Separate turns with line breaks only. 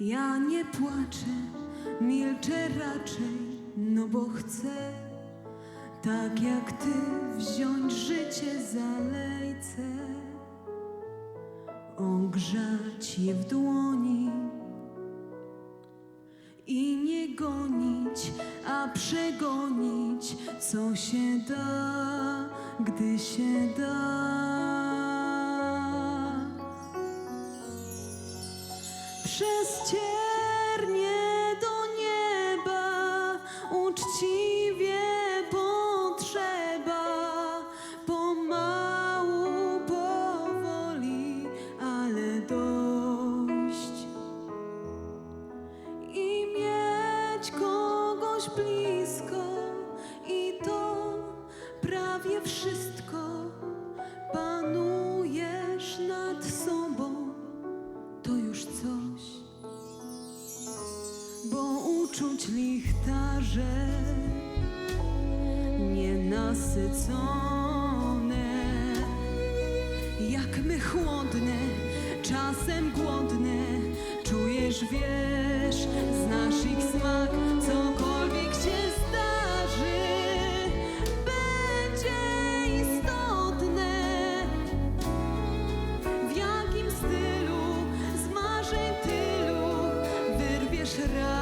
Ja nie płaczę, milczę raczej, no bo chcę, tak jak ty, wziąć życie za lejce, ogrzać je w dłoni i nie gonić, a przegonić, co się da, gdy się da. Przez ciernie do nieba uczciwie potrzeba, pomału, powoli, ale dojść i mieć kogoś blisko i to prawie wszystko zaszuć lichtarze nienasycone, jak my chłodne, czasem głodne, czujesz, wiesz, znasz ich smak, cokolwiek się zdarzy, będzie istotne, w jakim stylu z marzeń tylu wyrwiesz raz.